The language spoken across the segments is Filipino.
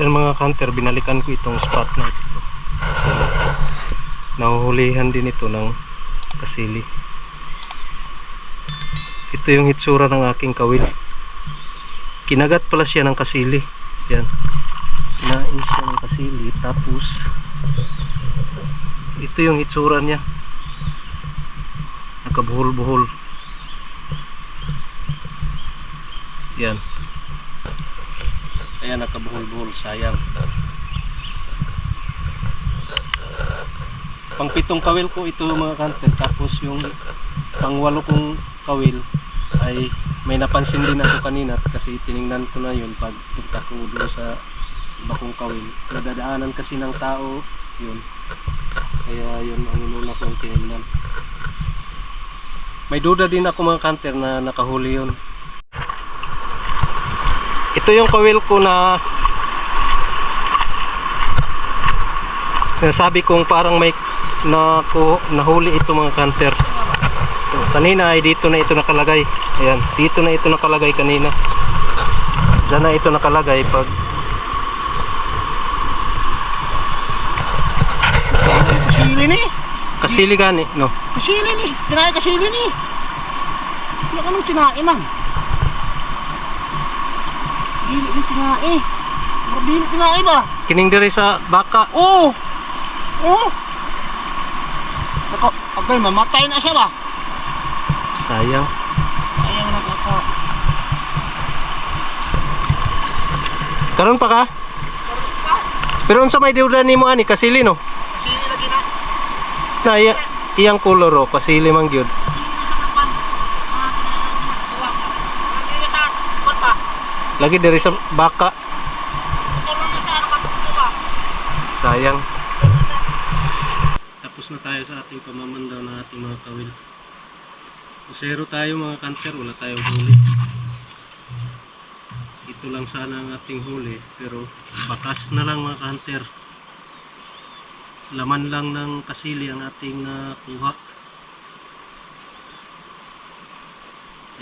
Yun, mga hunter, binalikan ko itong spot na ito. Kasi nahuhulihan din ito ng kasili. Ito yung hitsura ng aking kawil. Kinagat pala siya ng kasili. Yan. Kinain siya ng kasili. Tapos, ito yung hitsura niya. Nakabuhol-buhol. Yan. Ayan, nakabuhol-buhol. Sayang. Pangpitong kawil ko ito mga kanter. Tapos yung pangwalo kong kawil ay may napansin din ako kanina kasi tiningnan ko na yun pag punta ko doon sa iba kong kawil. Nadadaanan kasi ng tao yun. Kaya yun ang inuna kong tinignan. May duda din ako mga kanter na nakahuli yun. Ito yung kawil ko na Sinasabi kong parang may naku, nahuli ito mga kanter. Kanina ay dito na ito nakalagay. Ayan, dito na ito nakalagay kanina. Diyan na ito nakalagay pag Kasili ni. kasili gani, no? Kasili ni. Tinay kasili ni. Wala ka nung tinai man. Mga dili tinai ba? Kining diri sa baka. Oo. Oo. Ako, agay mamatay na siya ba? Sayang. Ayaw na ako. Karon pa ka? Pero unsa may diudan nimo ani kasili no? Kasili lagi na. Na iya, iyang color oh, kasili man gyud. Kasili na sa kapan. Mga tinai na ginagawa. Lagi sa kapan pa. Lagi diri sa baka. Sayang. Tapos na tayo sa ating pamamandaw ng ating mga kawil. Zero tayo mga kanter, wala tayong huli. Ito lang sana ang ating huli, pero bakas na lang mga kanter. Laman lang ng kasili ang ating nakuha.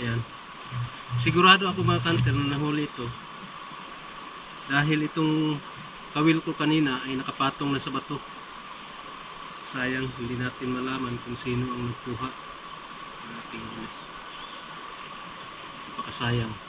Ayan. Sigurado ako mga kanter na nahuli ito. Dahil itong kawil ko kanina ay nakapatong na sa bato. Sayang, hindi natin malaman kung sino ang nagkuha ng ating huli. Napakasayang.